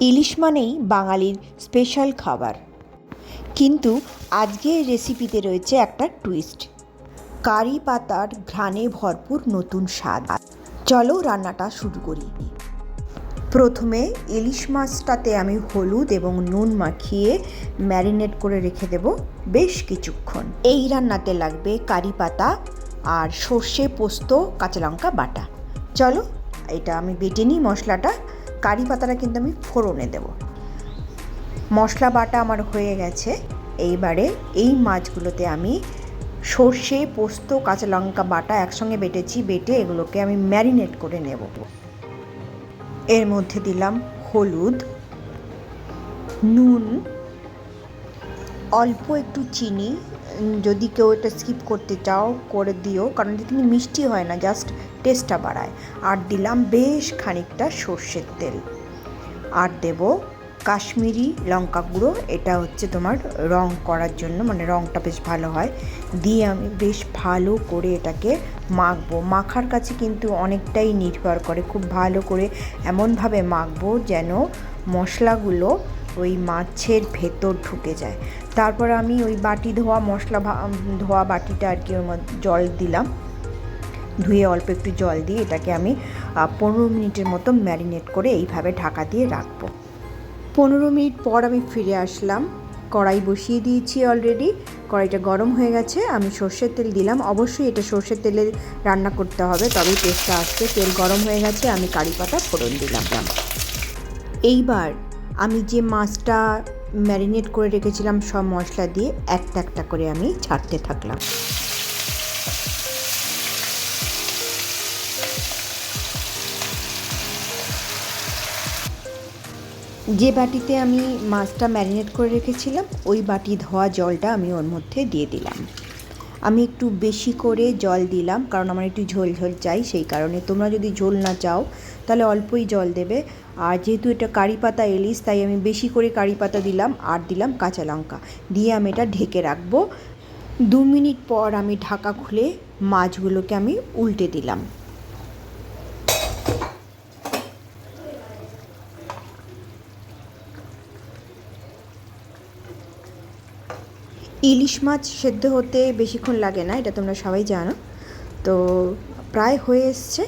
ইলিশ মানেই বাঙালির স্পেশাল খাবার। কিন্তু আজকের রেসিপিতে রয়েছে একটা টুইস্ট কারি পাতার ঘ্রাণে ভরপুর নতুন স্বাদ। চলো রান্নাটা শুরু করি। প্রথমে ইলিশ মাছটাতে আমি হলুদ এবং নুন মাখিয়ে ম্যারিনেট করে রেখে দেব বেশ কিছুক্ষণ। এই রান্নাতে লাগবে কারি পাতা আর সর্ষে পোস্ত, কাঁচা লঙ্কা বাটা। চলো, এটা আমি বেটে নিই মশলাটা। কারি পাতাটা কিন্তু আমি ফোড়নে দেব। মশলা বাটা আমার হয়ে গেছে। এইবারে এই মাছগুলোতে আমি সর্ষে, পোস্ত, কাঁচা লঙ্কা বাটা একসঙ্গে বেটেছি, বেটে এগুলোকে আমি ম্যারিনেট করে নেব। এর মধ্যে দিলাম হলুদ, নুন অল্প একটু চিনি যদি কেউ এটা স্কিপ করতে চাও, করে দিও। কারণ এটা কিন্তু মিষ্টি হয় না জাস্ট টেস্টটা বাড়ায়। আর দিলাম বেশ খানিকটা সর্ষের তেল। আর দেব কাশ্মীরি লঙ্কা গুঁড়ো। এটা হচ্ছে তোমার রং করার জন্য মানে রংটা বেশ ভালো হয়। দিয়ে আমি বেশ ভালো করে এটাকে মাখবো। মাখার কাছে কিন্তু অনেকটাই নির্ভর করে। খুব ভালো করে এমনভাবে মাখবো যেন মশলাগুলো ওই মাছের ভেতর ঢুকে যায়। তারপর আমি ওই বাটি ধোয়া, মশলা ধোয়া বাটিটা আর কি ওর জল দিলাম। ধুয়ে অল্প একটু জল দিয়ে এটাকে আমি পনেরো মিনিটের মতো ম্যারিনেট করে এইভাবে ঢাকা দিয়ে রাখব। পনেরো মিনিট পর আমি ফিরে আসলাম। কড়াই বসিয়ে দিয়েছি অলরেডি কড়াইটা গরম হয়ে গেছে। আমি সর্ষের তেল দিলাম। অবশ্যই এটা সর্ষের তেলে রান্না করতে হবে, তবেই টেস্টটা আসবে। তেল গরম হয়ে গেছে। আমি কারি পাতা ফোড়ন দিলাম। এইবার আমি যে মাছটা ম্যারিনেট করে রেখেছিলাম সব মশলা দিয়ে একটা একটা করে আমি ছাড়তে থাকলাম। যে বাটিতে আমি মাছটা ম্যারিনেট করে রেখেছিলাম, ওই বাটি ধোয়া জলটা আমি ওর মধ্যে দিয়ে দিলাম। আমি একটু বেশি করে জল দিলাম, কারণ আমার একটু ঝোল ঝোল চাই, সেই কারণে তোমরা যদি ঝোল না চাও তাহলে অল্পই জল দেবে। আর যেহেতু এটা কারি পাতা এলিশ তাই আমি বেশি করে কারি পাতা দিলাম, আর দিলাম কাঁচা লঙ্কা। দিয়ে আমি এটা ঢেকে রাখব। দু মিনিট পর আমি ঢাকা খুলে মাছগুলোকে আমি উল্টে দিলাম। ইলিশ মাছ সেদ্ধ হতে বেশিক্ষণ লাগে না, এটা তোমরা সবাই জানো। তো প্রায় হয়ে এসছে।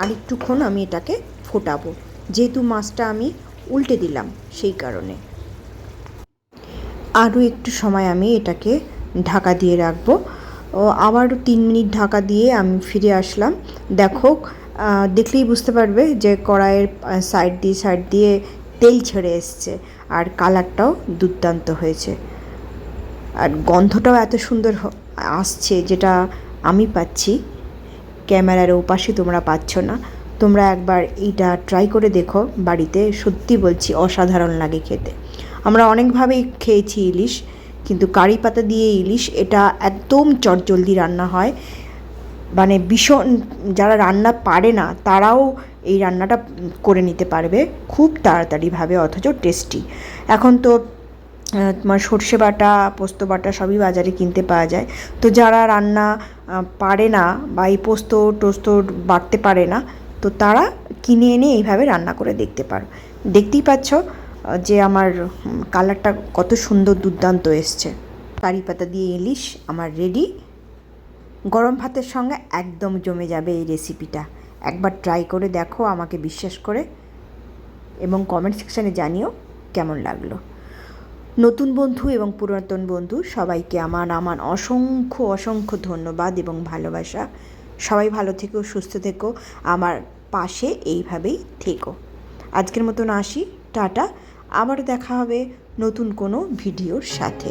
আর একটুক্ষণ আমি এটাকে ফোটাবো। যেহেতু মাছটা আমি উল্টে দিলাম সেই কারণে। আরও একটু সময় আমি এটাকে ঢাকা দিয়ে রাখব। আবারও তিন মিনিট ঢাকা দিয়ে আমি ফিরে আসলাম। দেখো দেখলেই বুঝতে পারবে যে কড়াইয়ের সাইড দিয়ে সাইড দিয়ে তেল ছেড়ে এসছে আর কালারটাও দুর্দান্ত হয়েছে। আর গন্ধটাও এত সুন্দর আসছে যেটা আমি পাচ্ছি। ক্যামেরার ওপাশে তোমরা পাচ্ছ না। তোমরা একবার এইটা ট্রাই করে দেখো বাড়িতে। সত্যি বলছি, অসাধারণ লাগে খেতে। আমরা অনেকভাবেই খেয়েছি ইলিশ, কিন্তু কারি পাতা দিয়ে ইলিশ, এটা একদম চটজলদি রান্না হয়। মানে ভীষণ যারা রান্না পারে না, তারাও এই রান্নাটা করে নিতে পারবে খুব তাড়াতাড়িভাবে, অথচ টেস্টি এখন তো তোমার সর্ষে বাটা, পোস্ত বাটা সবই বাজারে কিনতে পাওয়া যায়। তো যারা রান্না পারে না বা এই পোস্ত, টোস্ত বাটতে পারে না, তো তারা কিনে এনে এইভাবে রান্না করে দেখতে পারো। দেখতেই পাচ্ছ যে আমার কালারটা কত সুন্দর দুর্দান্ত এসছে। কারি পাতা দিয়ে ইলিশ আমার রেডি গরম ভাতের সঙ্গে একদম জমে যাবে এই রেসিপিটা একবার ট্রাই করে দেখো, আমাকে বিশ্বাস করে এবং কমেন্ট সেকশানে জানিও কেমন লাগল। নতুন বন্ধু এবং পুরাতন বন্ধু, সবাইকে আমার আমার অসংখ্য অসংখ্য ধন্যবাদ এবং ভালোবাসা। সবাই ভালো থেকো, সুস্থ থেকো, আমার পাশে এইভাবেই থেকো। আজকের মতন আসি, টাটা, আবার দেখা হবে নতুন কোনো ভিডিওর সাথে।